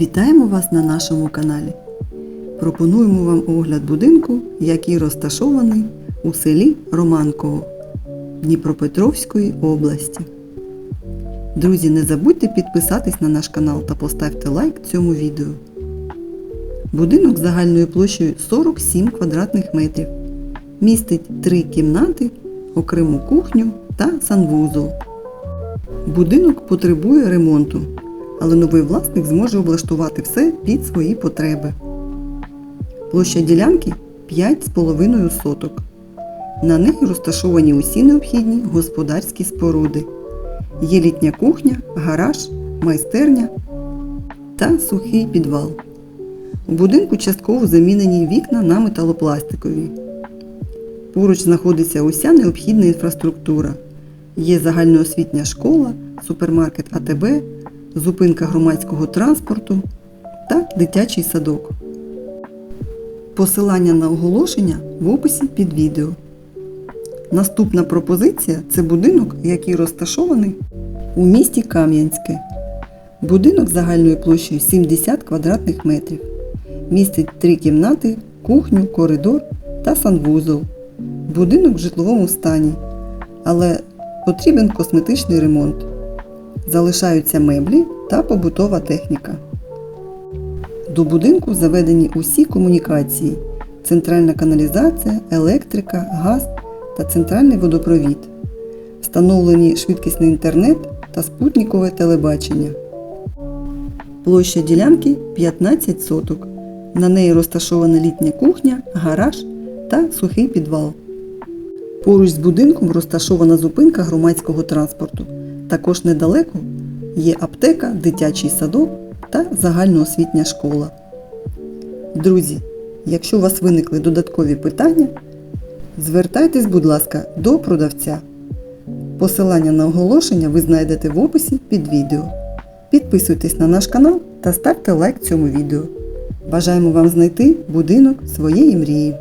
Вітаємо вас на нашому каналі. Пропонуємо вам огляд будинку, який розташований у селі Романково Дніпропетровської області. Друзі, не забудьте підписатись на наш канал та поставте лайк цьому відео. Будинок загальною площею 47 квадратних метрів. Містить три кімнати, окрему кухню та санвузол. Будинок потребує ремонту, але новий власник зможе облаштувати все під свої потреби. Площа ділянки 5,5 соток. На неї розташовані усі необхідні господарські споруди. Є літня кухня, гараж, майстерня та сухий підвал. У будинку частково замінені вікна на металопластикові. Поруч знаходиться уся необхідна інфраструктура. Є загальноосвітня школа, супермаркет АТБ, зупинка громадського транспорту та дитячий садок. Посилання на оголошення в описі під відео. Наступна пропозиція це будинок, який розташований у місті Кам'янське. Будинок загальною площею 70 квадратних метрів. Містить три кімнати, кухню, коридор та санвузол. Будинок в житловому стані, але потрібен косметичний ремонт. Залишаються меблі та побутова техніка. До будинку заведені усі комунікації: центральна каналізація, електрика, газ та центральний водопровід. Встановлені швидкісний інтернет та спутникове телебачення. Площа ділянки 15 соток. На неї розташована літня кухня, гараж та сухий підвал. Поруч з будинком розташована зупинка громадського транспорту. Також недалеко є аптека, дитячий садок та загальноосвітня школа. Друзі, якщо у вас виникли додаткові питання, звертайтесь, будь ласка, до продавця. Посилання на оголошення ви знайдете в описі під відео. Підписуйтесь на наш канал та ставте лайк цьому відео. Бажаємо вам знайти будинок своєї мрії.